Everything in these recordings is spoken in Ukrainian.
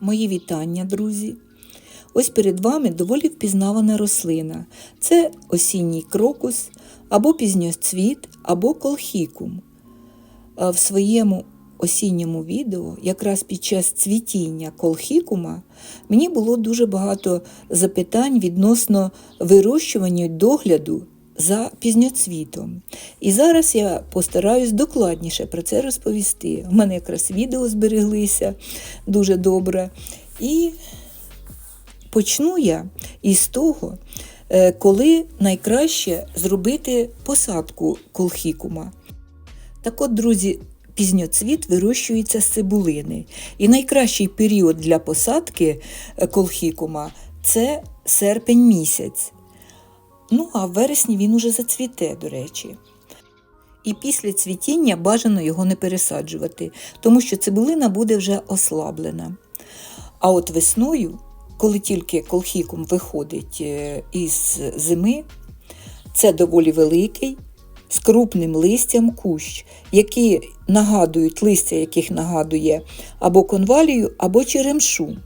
Мої вітання, друзі! Ось перед вами доволі впізнавана рослина. Це осінній крокус, або пізньоцвіт, або колхікум. В своєму осінньому відео, якраз під час цвітіння колхікума, мені було дуже багато запитань відносно вирощування догляду за пізньоцвітом. І зараз я постараюсь докладніше про це розповісти. У мене якраз відео збереглися дуже добре. І почну я із того, е, коли найкраще зробити посадку колхікума. Так от, друзі, пізньоцвіт вирощується з цибулини. І найкращий період для посадки е, колхікума це серпень місяць. Ну, а в вересні він уже зацвіте, до речі. І після цвітіння бажано його не пересаджувати, тому що цибулина буде вже ослаблена. А от весною, коли тільки колхікум виходить е, із зими, це доволі великий, з крупним листям кущ, які нагадують листя, яких нагадує або конвалію, або черемшу.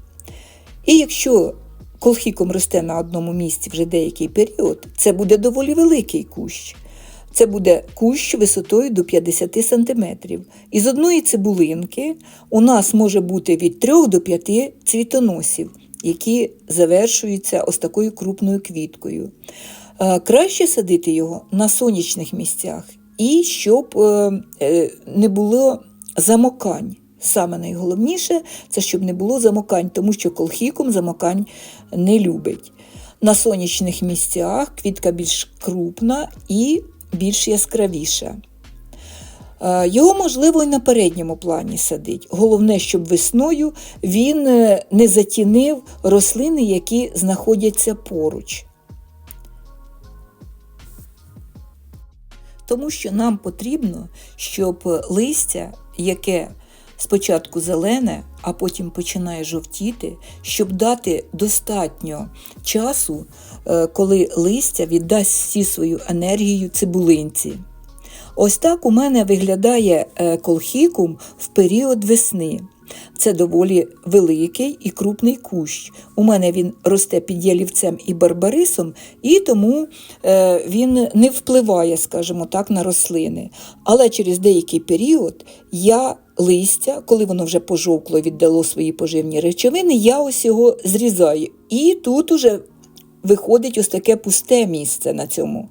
І якщо колхікум росте на одному місці вже деякий період, це буде доволі великий кущ. Це буде кущ висотою до 50 см. І з одної цибулинки у нас може бути від 3 до 5 цвітоносів, які завершуються ось такою крупною квіткою. Е, Краще садити його на сонячних місцях і щоб е, е, не було замокань. Саме найголовніше це щоб не було замокань, тому що колхікум замокань не любить. На сонячних місцях квітка більш крупна і більш яскравіша. Е, Його можливо і на передньому плані садить. Головне, щоб весною він е, не затінив рослини, які знаходяться поруч. Тому що нам потрібно, щоб листя, яке спочатку зелене, а потім починає жовтіти, щоб дати достатньо часу, е, коли листя віддасть всі свою енергію цибулинці. Ось так у мене виглядає е, колхікум в період весни. Це доволі великий і крупний кущ. У мене він росте під ялівцем і барбарисом, і тому е, він не впливає, скажімо так, на рослини. Але через деякий період я листя, коли воно вже пожовкло, віддало свої поживні речовини, я ось його зрізаю. І тут уже виходить ось таке пусте місце на цьому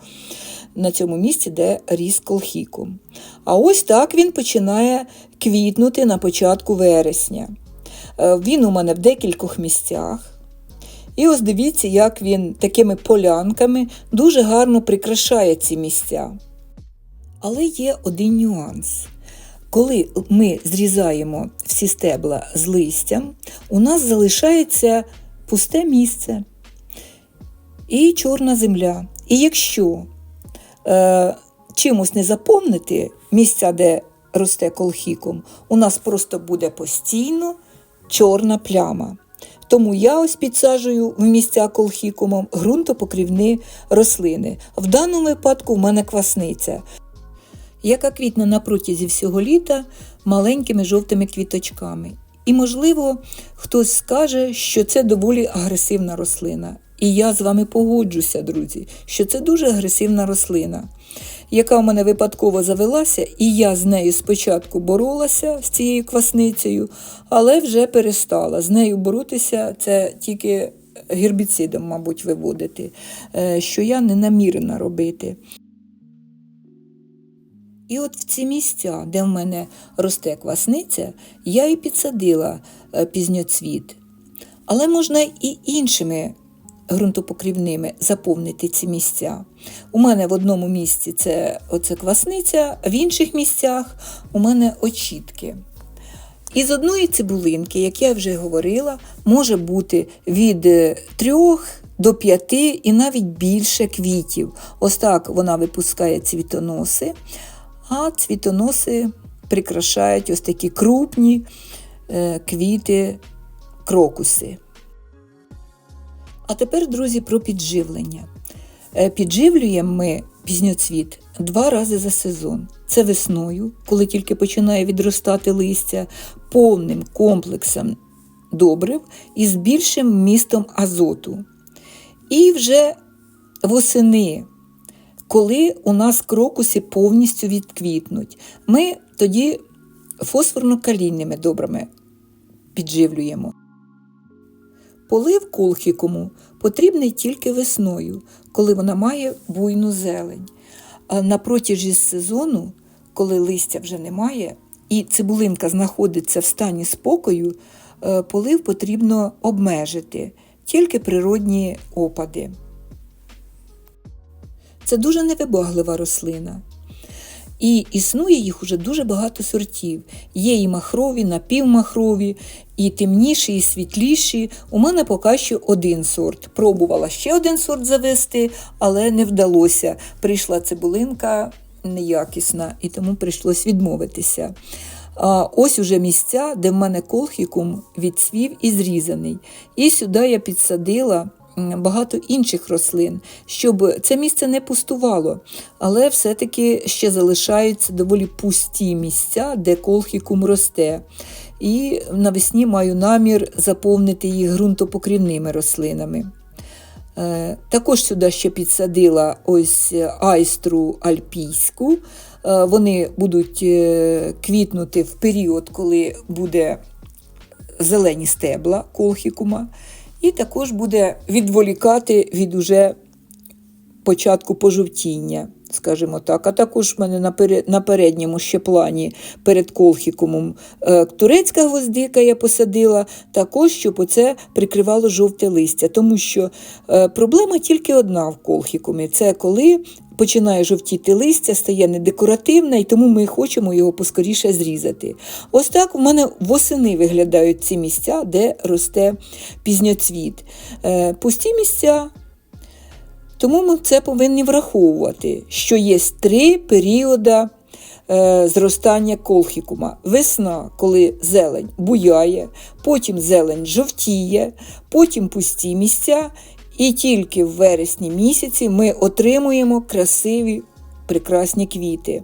на цьому місці, де ріс колхікум. А ось так він починає квітнути на початку вересня. Е, Він у мене в декількох місцях. І ось дивіться, як він такими полянками дуже гарно прикрашає ці місця. Але є один нюанс. Коли ми зрізаємо всі стебла з листям, у нас залишається пусте місце і чорна земля. І якщо е, чимось не заповнити місця, де росте колхікум, у нас просто буде постійно чорна пляма. Тому я ось підсаджую в місця колхікумом ґрунтопокрівні рослини. В даному випадку в мене квасниця, яка квітне на протязі всього літа маленькими жовтими квіточками. І, можливо, хтось скаже, що це доволі агресивна рослина. І я з вами погоджуся, друзі, що це дуже агресивна рослина, яка в мене випадково завелася, і я з нею спочатку боролася з цією квасницею, але вже перестала. З нею боротися це тільки гербіцидом, мабуть, виводити, е, що я не намірена робити. І от в ці місця, де в мене росте квасниця, я і підсадила е, пізньоцвіт. Але можна і іншими ґрунтопокрівними заповнити ці місця. У мене в одному місці це оце квасниця, в інших місцях у мене очітки. Із одної цибулинки, як я вже говорила, може бути від трьох до п'яти і навіть більше квітів. Ось так вона випускає цвітоноси, а цвітоноси прикрашають ось такі крупні е, квіти крокуси. А тепер, друзі, про підживлення. Е, Підживлюємо ми пізньоцвіт два рази за сезон. Це весною, коли тільки починає відростати листя, повним комплексом добрив із більшим вмістом азоту. І вже восени, коли у нас крокуси повністю відквітнуть, ми тоді фосфорно-калійними добрами підживлюємо. Полив колхікуму потрібний тільки весною, коли вона має буйну зелень. На протязі сезону, коли листя вже немає, і цибулинка знаходиться в стані спокою, е, полив потрібно обмежити, тільки природні опади. Це дуже невибаглива рослина. І існує їх уже дуже багато сортів. Є і махрові, напівмахрові, і темніші, і світліші. У мене поки що один сорт. Пробувала ще один сорт завести, але не вдалося. Прийшла цибулинка неякісна, і тому прийшлось відмовитися. А ось уже місця, де в мене колхікум відцвів і зрізаний. І сюди я підсадила багато інших рослин, щоб це місце не пустувало, але все-таки ще залишаються доволі пусті місця, де колхікум росте. І навесні маю намір заповнити їх ґрунтопокрівними рослинами. Е, також сюди ще підсадила ось айстру альпійську. Е, вони будуть е, квітнути в період, коли буде зелені стебла колхікума і також буде відволікати від уже початку пожовтіння, скажімо так. А також в мене на передньому ще плані перед колхікумом е, турецька гвоздика я посадила, також, щоб оце прикривало жовте листя. Тому що е, проблема тільки одна в колхікумі це коли починає жовтіти листя, стає недекоративне, і тому ми хочемо його поскоріше зрізати. Ось так у мене восени виглядають ці місця, де росте пізньоцвіт. Е, пусті місця. Тому ми це повинні враховувати, що є три періоди е, зростання колхікума. Весна, коли зелень буяє, потім зелень жовтіє, потім пусті місця, і тільки в вересні місяці ми отримуємо красиві прекрасні квіти.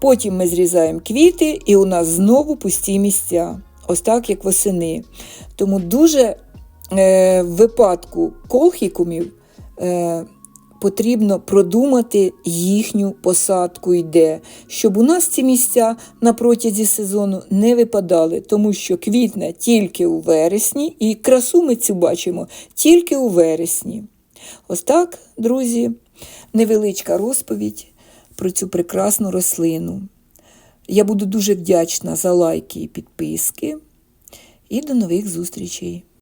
Потім ми зрізаємо квіти, і у нас знову пусті місця, ось так, як восени. Тому дуже е, в випадку колхікумів е, потрібно продумати їхню посадку йде, щоб у нас ці місця на протязі сезону не випадали, тому що квітне тільки у вересні, і красу ми цю бачимо тільки у вересні. Ось так, друзі, невеличка розповідь про цю прекрасну рослину. Я буду дуже вдячна за лайки і підписки. І до нових зустрічей!